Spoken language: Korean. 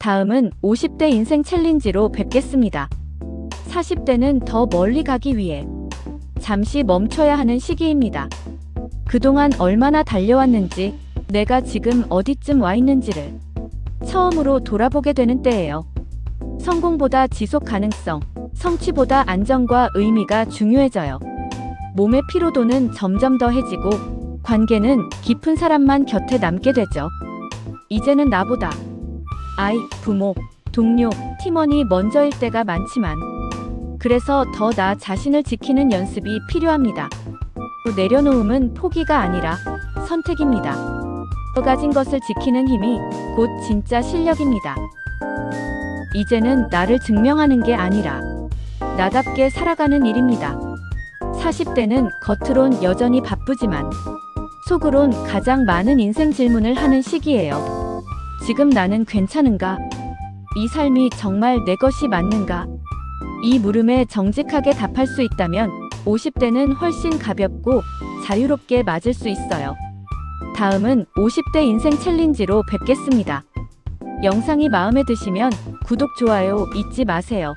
다음은 50대 인생 챌린지로 뵙겠습니다. 40대는 더 멀리 가기 위해 잠시 멈춰야 하는 시기입니다. 그동안 얼마나 달려왔는지, 내가 지금 어디쯤 와 있는지를 처음으로 돌아보게 되는 때예요. 성공보다 지속 가능성, 성취보다 안정과 의미가 중요해져요. 몸의 피로도는 점점 더 해지고 관계는 깊은 사람만 곁에 남게 되죠. 이제는 나보다 아이, 부모, 동료, 팀원이 먼저일 때가 많지만 그래서 더 나 자신을 지키는 연습이 필요합니다. 내려놓음은 포기가 아니라 선택입니다. 더 가진 것을 지키는 힘이 곧 진짜 실력입니다. 이제는 나를 증명하는 게 아니라 나답게 살아가는 일입니다. 40대는 겉으론 여전히 바쁘지만 속으론 가장 많은 인생 질문을 하는 시기예요. 지금 나는 괜찮은가? 이 삶이 정말 내 것이 맞는가? 이 물음에 정직하게 답할 수 있다면 50대는 훨씬 가볍고 자유롭게 맞을 수 있어요. 다음은 50대 인생 챌린지로 뵙겠습니다. 영상이 마음에 드시면 구독, 좋아요 잊지 마세요.